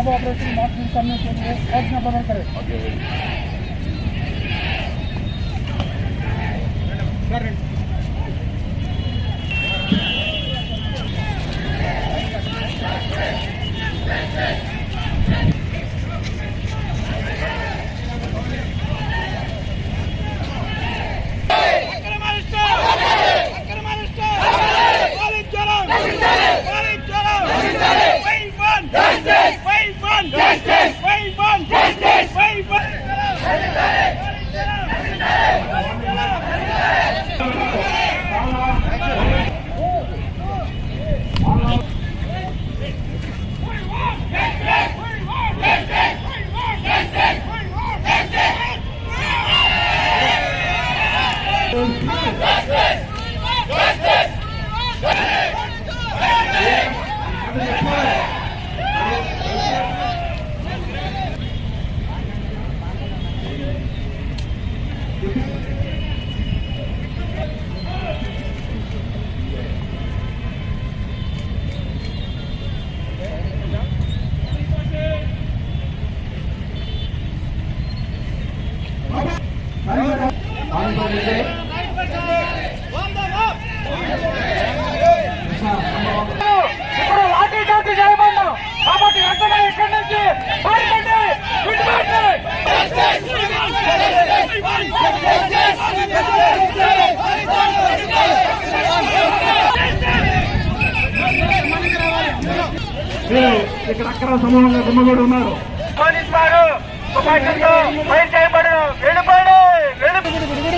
अब ऑपरेशन मार्च करने के लिए आज्ञा प्रदान करें ఇప్పుడు లాఠీ చార్జ్ చేయమన్నాం కాబట్టి వెంటనే ఇక్కడి నుంచి అక్కడ సమూహంగా గుమ్మగూడు ఉన్నారు. పోలీస్ వారు చేయబడు. వెళ్ళిపోయి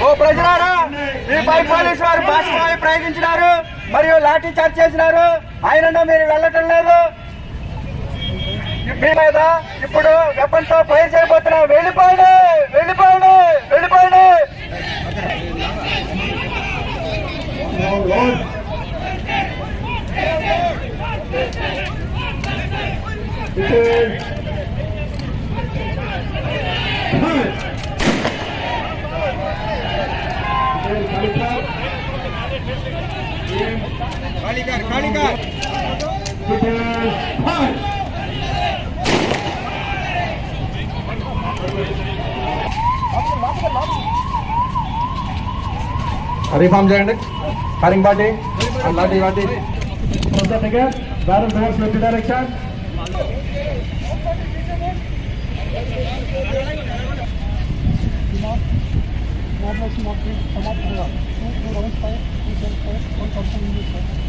ఓ ప్రజలారా ఈ పై పోలీసు వారు భాషమావి ప్రయోగించినారు మరియు లాఠీ చార్జ్ చేసినారు. ఆయన మీరు వెళ్ళటం లేదు. మీ మీద ఇప్పుడు వెపన్తో ఫైర్ చేయబోతున్నారు వెళ్ళిపోండి వెళ్ళిపోండి వెళ్ళిపోండి. రీఫార్మ్ చేయండి ఫైరింగ్ పార్టీ లాంటి party barrel force with direction समाप्त होगा रमेश पाए one person English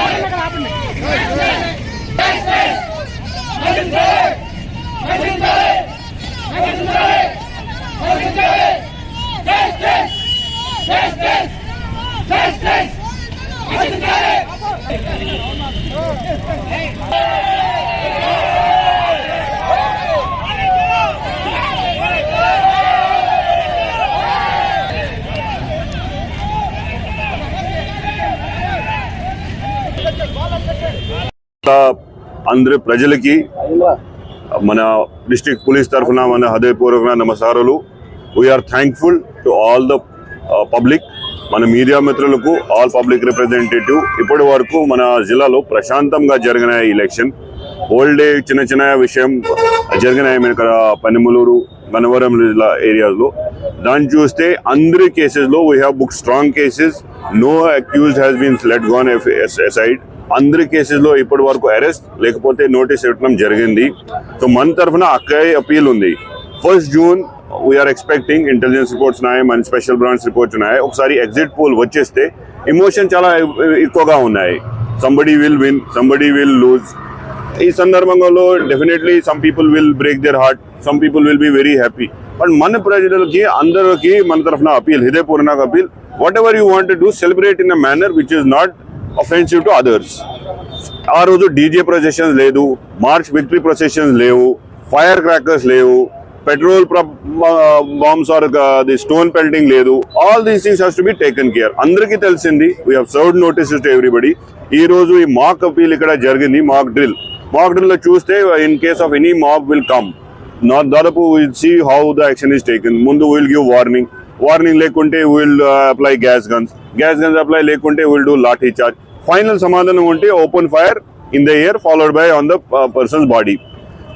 Ini satu. అందరి ప్రజలకి మన డిస్ట్రిక్ట్ పోలీస్ తరఫున మన హృదయపూర్వక నమస్కారాలు. We are thankful to all the public మన మీడియా మిత్రులకు ఆల్ పబ్లిక్ రిప్రజెంటేటివ్ ఇప్పటి వరకు మన జిల్లాలో ప్రశాంతంగా జరిగిన ఎలక్షన్ ఓల్డ్ డే చిన్న చిన్న విషయం జరిగినాయి మన ఇక్కడ పనిమలూరు గన్నవరం జిల్లా ఏరియాలో దాన్ని చూస్తే అందరి కేసెస్లో we have book strong cases no accused has been let S site అందరి కేసెస్లో ఇప్పటి వరకు అరెస్ట్ లేకపోతే నోటీస్ ఇవ్వడం జరిగింది. సో మన తరఫున అక్కడే అపీల్ ఉంది. First June we are expecting intelligence reports ఉన్నాయి మన స్పెషల్ బ్రాంచ్ రిపోర్ట్స్ ఉన్నాయి. ఒకసారి ఎగ్జిట్ పోల్ వచ్చేస్తే ఎమోషన్ చాలా ఎక్కువగా ఉన్నాయి. Somebody will win somebody will lose ఈ సందర్భంలో definitely some people will break their heart some people will be very happy but మన ప్రజలకి అందరికి మన తరఫున అపీల్ హృదయపూర్వక appeal whatever you want do celebrate in a manner which is not offensive to others ఆ రోజు డీజే ప్రొసెషన్స్ లేదు march victory processions లేవు ఫైర్ క్రాకర్స్ లేవు petrol bombs or the stone pelting లేదు. All these things has to be taken care అందరికీ తెలిసింది we have served notices to everybody ఈ రోజు ఈ మాక్ అపీల్ ఇక్కడ జరిగింది మాక్ డ్రిల్ మాక్ డ్రిల్లో చూస్తే in case of any mock will come not దాదాపు will see how the action is taken ముందు విల్ గివ్ వార్నింగ్ వార్నింగ్ లేకుంటే will apply gas guns gas gun supply లేకుంటే will do lathi charge final సమాధానం ఉంటే open fire in the air followed by on the person's body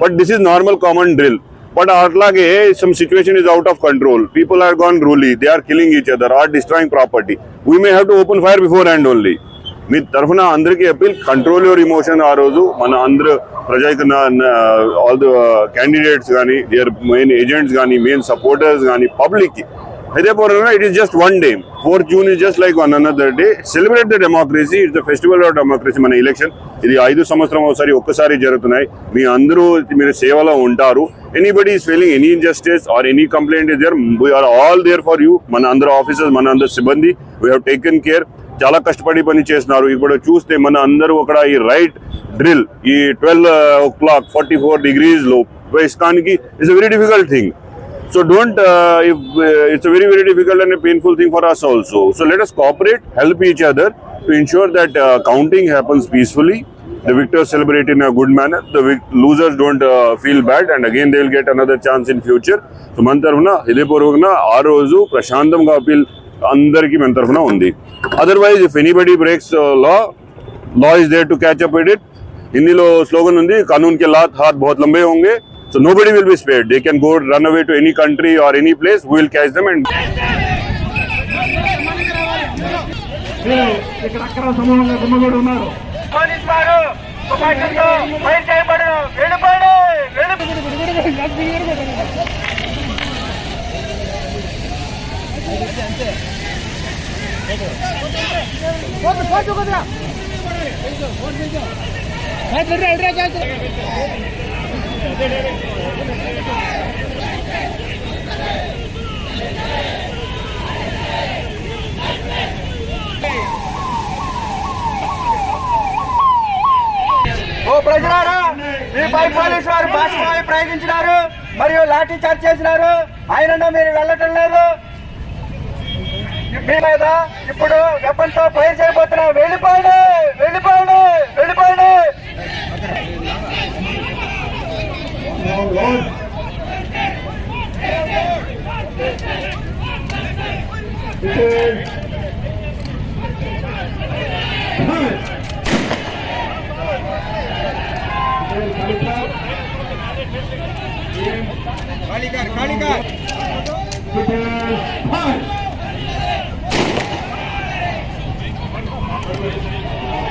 but this is normal common drill but అట్లాగే some situation is out of control people are gone unruly they are killing each other or destroying property we may have to open fire beforehand only మీ తరఫున అందరికీ appeal control your emotion ఆ రోజు. మన అందరు ప్రజాకి all the candidates కానీ their main agents కానీ main supporters కానీ పబ్లిక్కి కి Hyderabad it is just one day fourth June is just like one another day celebrate the democracy it's the festival of democracy మన ఎలక్షన్ ఇది ఐదు సంవత్సరం ఒకసారి ఒక్కసారి జరుగుతున్నాయి. మీ అందరూ మీరు సేవలో ఉంటారు. Anybody is feeling any injustice or any complaint is there we are all there for you మన అందరు ఆఫీసర్స్ మన అందరు సిబ్బంది వీ హ్యావ్ టేకెన్ కేర్ చాలా కష్టపడి పని చేస్తున్నారు. ఇప్పుడు చూస్తే మన అందరూ అక్కడ ఈ రైట్ డ్రిల్ ఈ twelve o'clock forty four డిగ్రీస్లో వేయడానికి it's very difficult thing So don't, uh, if, uh, it's a very, very difficult and a painful thing for us also. So let us cooperate, help each other to ensure that uh, counting happens peacefully. The victors celebrate in a good manner. The losers don't uh, feel bad and again they will get another chance in future. So మన తరఫున హృదయపూర్వకంగా ఆ రోజు ప్రశాంతంగా appeal అందరికీ మన తరఫున ఉంది otherwise if anybody breaks law law is there to catch up it హిందీలో స్లోగన్ ఉంది కానూన్ కే లాత్ హాత్ బహుత్ లంబే హోంగే so nobody will be spared they can go run away to any country or any place we will catch them and ఇక్కడ అక్కడ సమూహంగా గుమ్మగూడు ఉన్నారు ఓ ప్రజలారా మీపై పోలీసు వారు భాషమావి ప్రయోగించినారు మరియు లాఠీ చార్జ్ చేసినారు. ఆయన మీరు వెళ్ళటం లేదు. మీ మీద ఇప్పుడు వెపన్తో ఫైర్ చేయబోతున్నాం వెళ్ళిపోండి